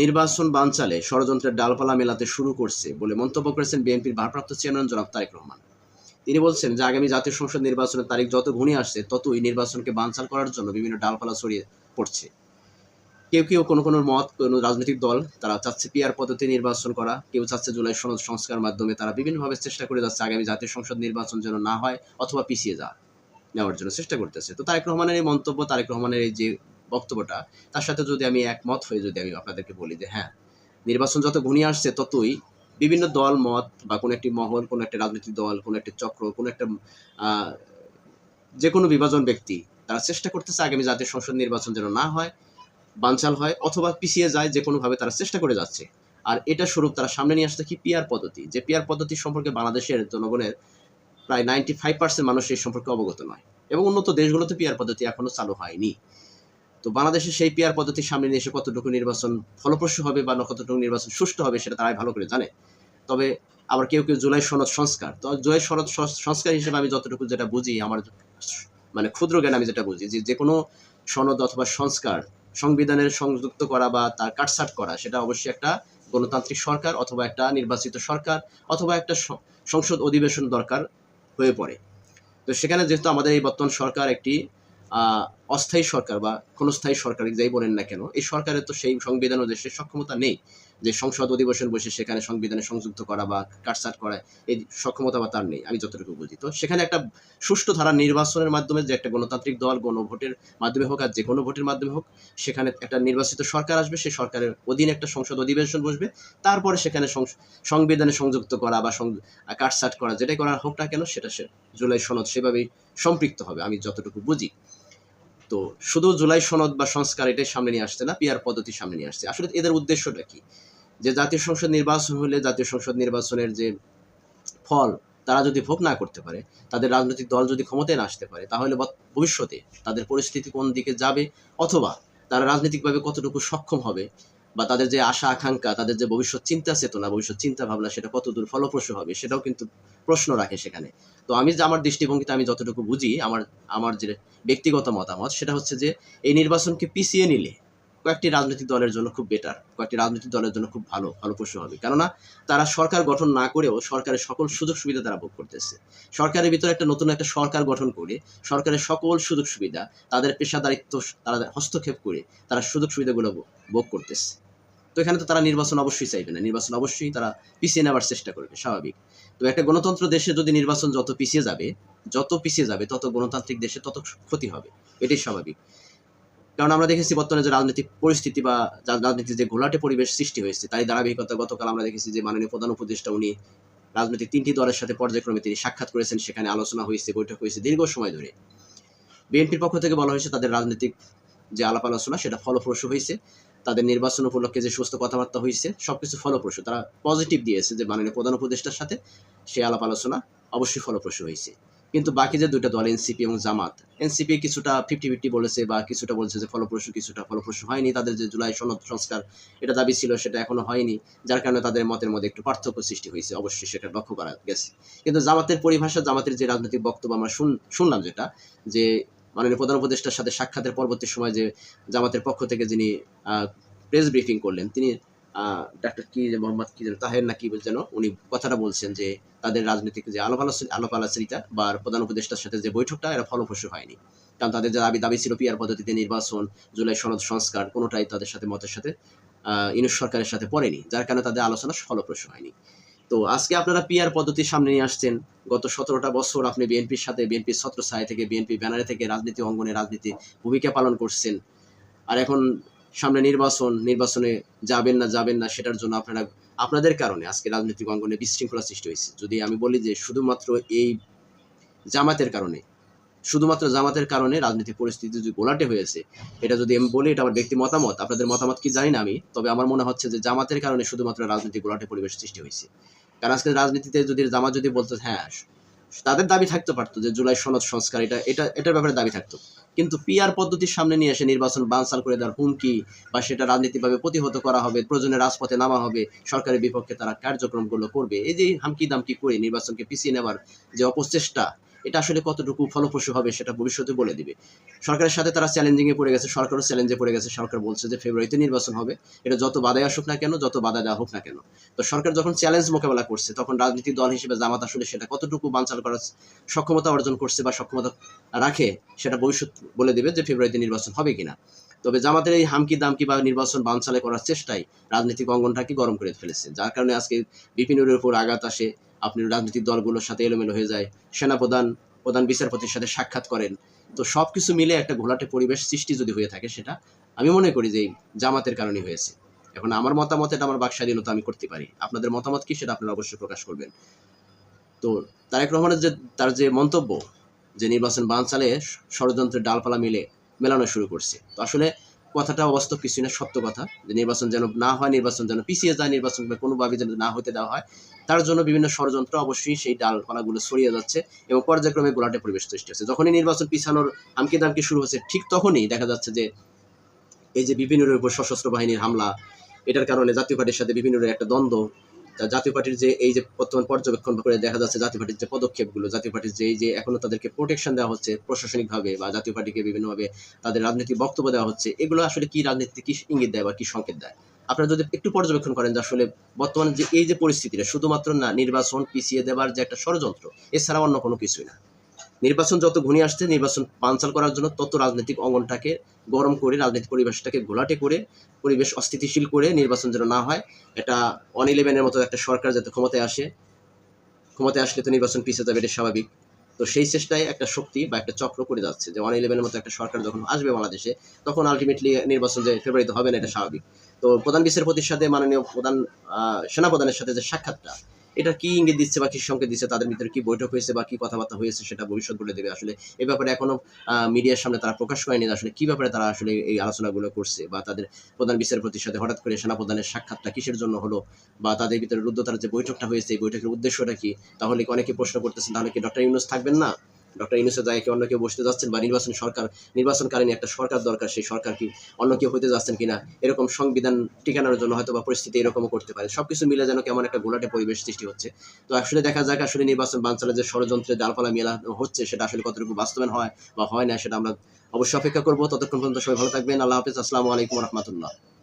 নির্বাচন বানচালে ষড়যন্ত্রের ডালপালা মেলাতে শুরু করছে বলে মন্তব্য করেছেন বিএনপির ভারপ্রাপ্ত চেয়ারম্যান জনাব তারেক রহমান। তিনি বলছেন, যে আগামী জাতীয় সংসদ নির্বাচনের তারিখ যত ঘনিয়ে আসছে, ততই নির্বাচনকে বানচাল করার জন্য বিভিন্ন ডালপালা ছড়িয়ে পড়ছে। কেউ কেউ কোনো কোনো মত, কোনো রাজনৈতিক দল, তারা চাচ্ছে পিয়ার পদ্ধতি নির্বাচন করা, কেউ চাচ্ছে জুলাই সনদ সংস্কার মাধ্যমে তারা বিভিন্নভাবে চেষ্টা করে যাচ্ছে আগামী জাতীয় সংসদ নির্বাচন যেন না হয় অথবা পিছিয়ে যা নেওয়ার জন্য চেষ্টা করতেছে। তো তারেক রহমানের এই মন্তব্য, তারেক রহমানের এই যে বক্তব্যটা, তার সাথে যদি আমি একমত হয়ে যদি আমি আপনাদেরকে বলি যে হ্যাঁ নির্বাচন যত ঘনিয়ে আসছে ততই বিভিন্ন দল, মত বা কোনো একটি মহল, কোনো একটা রাজনৈতিক দল, কোনো একটি চক্র, কোনো একটা যে কোনো বিভাজন ব্যক্তি, তারা চেষ্টা করতেছে আগামী জাতীয় সংসদ নির্বাচন যেন না হয়, বানচাল হয় অথবা পিছিয়ে যায় যে কোনোভাবে তারা চেষ্টা করে যাচ্ছে। আর এটা স্বরূপ তারা সামনে নিয়ে আসছে কি পিয়ার পদ্ধতি, যে পিয়ার পদ্ধতি সম্পর্কে বাংলাদেশের জনগণের প্রায় নাইনটি ফাইভ পার্সেন্ট মানুষ এই সম্পর্কে অবগত নয় এবং উন্নত দেশগুলোতে পিয়ার পদ্ধতি এখনও চালু হয়নি। তো বাংলাদেশে সেই পিয়ার পদ্ধতি সামনে নিয়ে এসে কতটুকু নির্বাচন ফলপ্রসূ হবে বা কতটুকু নির্বাচন সুষ্ঠু হবে সেটা তারাই ভালো করে জানে। তবে আবার কেউ কেউ জুলাই সনদ সংস্কার, তো জুলাই সনদ সংস্কার হিসেবে আমি যতটুকু যেটা বুঝি আমার মানে ক্ষুদ্র জ্ঞান আমি যেটা বুঝি যে যে কোনো সনদ অথবা সংস্কার সংবিধানের সংযুক্ত করা বা তার কাটছাট করা সেটা অবশ্যই একটা গণতান্ত্রিক সরকার অথবা একটা নির্বাচিত সরকার অথবা একটা সংসদ অধিবেশন দরকার হয়ে পড়ে। তো সেখানে যেহেতু আমাদের এই বর্তমান সরকার একটি অস্থায়ী সরকার বা ক্ষণস্থায়ী সরকার, যাই বলেন না কেন, এই সরকারের তো সেই সংবিধান ও দেশের সক্ষমতা নেই যে সংসদ অধিবেশন বসে সেখানে সংবিধানে সংযুক্ত করা বা কাটছাট করা, এই সক্ষমতা বা তার নেই, আমি যতটুকু বুঝি। তো সেখানে একটা সুষ্ঠু ধারা নির্বাচনের মাধ্যমে যে একটা গণতান্ত্রিক দল, গণভোটের মাধ্যমে হোক আর যে কোনো ভোটের মাধ্যমে হোক, সেখানে একটা নির্বাচিত সরকার আসবে সেই সরকারের অধীনে একটা সংসদ অধিবেশন বসবে, তারপরে সেখানে সংবিধানে সংযুক্ত করা বা কাটছাট করা, যেটাই করা হোক না কেন, সেটা সে জুলাই সনদ সেভাবেই সম্পৃক্ত হবে, আমি যতটুকু বুঝি। তো শুধু জুলাই সনদ বা সংস্কার এটাই সামনে নিয়ে আসছে না পিয়ার পদ্ধতি সামনে নিয়ে আসছে। আসলে এদের উদ্দেশ্যটা কি? যে জাতীয় সংসদ নির্বাচন হলে জাতীয় সংসদ নির্বাচনের যে ফল তারা যদি ভোগ না করতে পারে, তাদের রাজনৈতিক দল যদি ক্ষমতায় না আসতে পারে, তাহলে ভবিষ্যতে তাদের পরিস্থিতি কোন দিকে যাবে? অথবা তারা রাজনৈতিকভাবে কতটুকু সক্ষম হবে? বা তাদের যে আশা, আকাঙ্ক্ষা, তাদের যে ভবিষ্যৎ চিন্তা চেতনা, ভবিষ্যৎ চিন্তা ভাবনা, সেটা কতদূর ফলপ্রসূ হবে, সেটাও কিন্তু প্রশ্ন রাখে সেখানে। তো আমি যে আমার দৃষ্টিভঙ্গিতে আমি যতটুকু বুঝি, আমার আমার যে ব্যক্তিগত মতামত, সেটা হচ্ছে যে এই নির্বাচনকে পিছিয়ে নিলে কয়েকটি রাজনৈতিক দলের জন্য খুব বেটার কয়েকটি রাজনৈতিক দলের জন্য খুব ভালো, ফলপ্রসূ হবে। কেননা তারা সরকার গঠন না করেও সরকারের সকল সুযোগ সুবিধা তারা ভোগ করতেছে। সরকারের ভিতরে একটা নতুন একটা সরকার গঠন করে, সরকারের সকল সুযোগ সুবিধা তাদের পেশাদারিত্ব, তারা হস্তক্ষেপ করে তারা সুযোগ সুবিধাগুলো ভোগ করতেছে। তো এখানে তো তারা নির্বাচন অবশ্যই চাইবে না। নির্বাচন অবশ্যই তারা পিছিয়ে নেওয়ার চেষ্টা করবে, স্বাভাবিক। তো একটা গণতন্ত্র দেশে যদি নির্বাচন যত পিছিয়ে যাবে, যত পিছিয়ে যাবে, তত গণতান্ত্রিক দেশে তত ক্ষতি হবে। এটাই স্বাভাবিক। কারণ আমরা দেখেছি বর্তমানে যে রাজনৈতিক পরিস্থিতি বা রাজনীতির যে ঘোলাটে পরিবেশ সৃষ্টি হয়েছে তাই ধারাবাহিকতা গতকাল আমরা দেখেছি যে মাননীয় প্রধান উপদেষ্টা উনি রাজনৈতিক তিনটি দলের সাথে পর্যায়ক্রমে তিনি সাক্ষাৎ করেছেন। সেখানে আলোচনা হয়েছে, বৈঠক হয়েছে দীর্ঘ সময় ধরে। বিএনপির পক্ষ থেকে বলা হয়েছে তাদের রাজনৈতিক যে আলাপ আলোচনা সেটা ফলপ্রসূ হয়েছে। তাদের নির্বাচন উপলক্ষে যে সুস্থ কথাবার্তা হয়েছে সবকিছু ফলপ্রসূ। তারা পজিটিভ দিয়েছে যে মাননীয় প্রধান উপদেষ্টার সাথে সে আলাপ আলোচনা অবশ্যই ফলপ্রসূ হয়েছে কিন্তু বাকি যে দুটো দল, এনসিপি এবং জামাত, এনসিপি কিছুটা ফিফটি ফিফটি বলেছে বা কিছুটা বলছে যে ফলপ্রসূ, কিছুটা ফলপ্রসূ হয়নি। তাদের যে জুলাই সনদ সংস্কার, এটা দাবি ছিল, সেটা এখনও হয়নি, যার কারণে তাদের মতের মধ্যে একটু পার্থক্য সৃষ্টি হয়েছে অবশ্যই সেটা লক্ষ্য করা গেছে। কিন্তু জামাতের পরিভাষা, জামাতের যে রাজনৈতিক বক্তব্য আমরা শুন- শুনলাম যেটা, যে মাননীয় প্রধান উপদেষ্টার সাথে সাক্ষাতের পরবর্তী সময় যে জামাতের পক্ষ থেকে যিনি প্রেস ব্রিফিং করলেন, তিনি ডাক্তার কি যে মোহাম্মদ কি যেন, তাহের না কি যেন উনি কথাটা বলছেন যে তাদের রাজনৈতিক যে আলাপ আলাপ আলোচনা বা প্রধান উপদেষ্টার সাথে যে বৈঠকটা, এরা ফলপ্রসূ হয়নি। কারণ তাদের যে দাবি দাবি ছিল পিয়ার পদ্ধতিতে নির্বাচন, জুলাই সনদ সংস্কার, কোনোটাই তাদের সাথে, মতের সাথে ইউনুস সরকারের সাথে পড়েনি, যার কারণে তাদের আলোচনা ফলপ্রসূ হয়নি। তো আজকে আপনারা পিয়ার পদ্ধতি সামনে নিয়ে আসছেন। গত সতেরোটা বছর আপনি বিএনপির সাথে, বিএনপির ছত্র ছায় থেকে, বিএনপি ব্যানারে থেকে রাজনীতি, অঙ্গনে রাজনীতি ভূমিকা পালন করছেন। আর এখন সামনে নির্বাচন, নির্বাচনে যাবেন না যাবেন না, সেটার জন্য আপনারা, আপনাদের কারণে আজকে রাজনৈতিক অঙ্গনে বিশৃঙ্খলা সৃষ্টি হয়েছে। যদি আমি বলি যে শুধুমাত্র এই জামাতের কারণে শুধুমাত্র জামাতের কারণে রাজনৈতিক পরিস্থিতি যদি গোলাটে হয়েছে, এটা যদি আমি বলি, এটা আমার ব্যক্তি মতামত, আপনাদের মতামত কি জানি না আমি, তবে আমার মনে হচ্ছে যে জামাতের কারণে শুধুমাত্র রাজনৈতিক গোলাটে পরিবেশ সৃষ্টি হয়েছে। কারণ আজকে রাজনীতিতে যদি জামাত যদি বলতো হ্যাঁ তাদের দাবি থাকতে পারতো যে জুলাই সনদ সংস্কার, এটা এটা, এটার ব্যাপারে দাবি থাকতো। কিন্তু পিআর পদ্ধতির সামনে নিয়ে এসে নির্বাচন বানসাল করে দেওয়ার হুমকি বা সেটা রাজনীতিভাবে প্রতিহত করা হবে, প্রয়োজনে রাজপথে নামা হবে, সরকারের বিপক্ষে তারা কার্যক্রমগুলো করবে, এই যে হামকি দামকি করে নির্বাচনকে পিছিয়ে নেওয়ার যে অপচেষ্টা এটা আসলে কতটুকু ফলপ্রসূ হবে সেটা ভবিষ্যতে বলে দিবে। সরকারের সাথে তারা চ্যালেঞ্জিংয়ে পড়ে গেছে, সরকারও চ্যালেঞ্জে পড়ে গেছে। সরকার বলছে যে ফেব্রুয়ারিতে নির্বাচন হবে। এটা যত বাধায় আসুক না কেন, যত বাধা দেওয়া হোক না কেন। তো সরকার যখন চ্যালেঞ্জ মোকাবেলা করছে, তখন রাজনৈতিক দল হিসেবে জামাত আসলে সেটা কতটুকু বানচাল করার সক্ষমতা অর্জন করছে বা সক্ষমতা রাখে, সেটা ভবিষ্যৎ বলে দেবে যে ফেব্রুয়ারিতে নির্বাচন হবে কিনা। তবে জামাতের এই হামকি দামকি বা নির্বাচন বানচালে করার চেষ্টাই রাজনৈতিক অঙ্গনটাকে গরম করে ফেলেছে? যার কারণে আজকে বিপিনুরের উপর আঘাত আসে আপনি রাজনৈতিক দলগুলোর সাথে এলোমেলো হয়ে যায়, সেনাপ্রধান, প্রধান বিচারপতির সাথে সাক্ষাৎ করেন। তো সব কিছু মিলে একটা ঘোলাটে পরিবেশ সৃষ্টি যদি হয়ে থাকে সেটা আমি মনে করি যে জামাতের কারণে হয়েছে। এখন আমার মতামত এটা আমার বাক স্বাধীনতা আমি করতে পারি। আপনাদের মতামত কি সেটা আপনারা অবশ্যই প্রকাশ করবেন। তো তারেক রহমানের যে, তার যে মন্তব্য যে নির্বাচন বানচালে ষড়যন্ত্রের ডালপালা মিলে, মেলানো শুরু করছে। তো আসলে কথাটা অবাস্তব কিছু না, সত্য কথা। যে নির্বাচন যেন না হয়, নির্বাচন যেন পিছিয়ে যায়, নির্বাচন কোনোভাবে যেন না হতে দেওয়া হয়, তার জন্য বিভিন্ন ষড়যন্ত্র অবশ্যই সেই ডালপালাগুলো ছড়িয়ে যাচ্ছে এবং পর্যায়ক্রমে গোলাটে পরিবেশ সৃষ্টি হচ্ছে। যখনই নির্বাচন পিছানোর আমকে দামকি শুরু হচ্ছে, ঠিক তখনই দেখা যাচ্ছে যে এই যে বিভিন্ন উপর সশস্ত্র বাহিনীর হামলা, এটার কারণে জাতীয় পার্টির সাথে বিভিন্ন একটা দ্বন্দ্ব জাতীয় পার্টির যে এই যে বর্তমান পর্যবেক্ষণ করে দেখা যাচ্ছে জাতীয় পার্টির যে পদক্ষেপগুলো, জাতীয় পার্টির যে এই যে এখনও তাদেরকে প্রোটেকশন দেওয়া হচ্ছে প্রশাসনিকভাবে বা জাতীয় পার্টিকে বিভিন্নভাবে তাদের রাজনৈতিক বক্তব্য দেওয়া হচ্ছে, এগুলো আসলে কি রাজনীতি কি ইঙ্গিত দেয় বা কি সংকেত দেয়? আপনারা যদি একটু পর্যবেক্ষণ করেন যে আসলে বর্তমানে যে এই যে পরিস্থিতিটা, শুধুমাত্র না নির্বাচন পিছিয়ে দেওয়ার যে একটা ষড়যন্ত্র এছাড়া অন্য কোনো কিছুই না। নির্বাচন যত ঘনিয়ে আসছে, নির্বাচন বানচাল করার জন্য তত রাজনৈতিক অঙ্গনটাকে গরম করে, রাজনৈতিক পরিবেশটাকে ঘোলাটে করে, পরিবেশ অস্থিতিশীল করে নির্বাচন যেন না হয়, এটা ওয়ান ইলেভেনের মতো একটা সরকার যাতে ক্ষমতায় আসে, ক্ষমতায় আসলে তো নির্বাচন পিছিয়ে যাবে, এটা স্বাভাবিক। তো সেই চেষ্টায় একটা শক্তি বা একটা চক্র করে যাচ্ছে যে ওয়ান ইলেভেনের মতো একটা সরকার যখন আসবে বাংলাদেশে, তখন আলটিমেটলি নির্বাচন যে ফেব্রুয়ারিতে হবে না, এটা স্বাভাবিক। তো প্রধান বিচারপতির সাথে মাননীয় প্রধান সেনাপ্রধানের সাথে যে সাক্ষাৎটা এটা কি ইঙ্গিত দিচ্ছে বা কি সংকেত দিচ্ছে, তাদের ভিতরে কি বৈঠক হয়েছে বা কি কথাবার্তা হয়েছে সেটা ভবিষ্যৎ বলে দেবে আসলে। এ ব্যাপারে এখনও মিডিয়ার সামনে তারা প্রকাশ করেনি আসলে কি ব্যাপারে তারা আসলে এই আলোচনাগুলো করছে বা তাদের প্রধান বিচারপতির সাথে হঠাৎ করে সেনাপ্রধানের সাক্ষাৎটা কিসের জন্য হলো বা তাদের ভিতরে রুদ্ধতার যে বৈঠকটা হয়েছে, এই বৈঠকের উদ্দেশ্যটা কি? তাহলে অনেকে প্রশ্ন করতেছেন, তাহলে কি ডক্টর ইউনুস থাকবেন না? ডক্টর ইউনুসের জায়গায় অন্য কেউ বসতে যাচ্ছেন বা নির্বাচন সরকার, নির্বাচনকালীন একটা সরকার দরকার, সেই সরকার কি অন্য কেউ হতে যাচ্ছেন কিনা, এরকম সংবিধান টিকানোর জন্য হয়তো বা পরিস্থিতি এরকমও করতে পারে। সবকিছু মিলে যেন কেমন একটা গোলাটে পরিবেশ সৃষ্টি হচ্ছে। তো আসলে দেখা যাক আসলে নির্বাচন বাঞ্চালের যে ষড়যন্ত্রের ডালপালা মেলা হচ্ছে, সেটা আসলে কতটুকু বাস্তবায়ন হয় বা হয় না, সেটা আমরা অবশ্যই অপেক্ষা করব। ততক্ষণ পর্যন্ত সবাই ভালো থাকবেন। আল্লাহ হাফিজ। আসসালামু আলাইকুম রহমতুল্লাহ।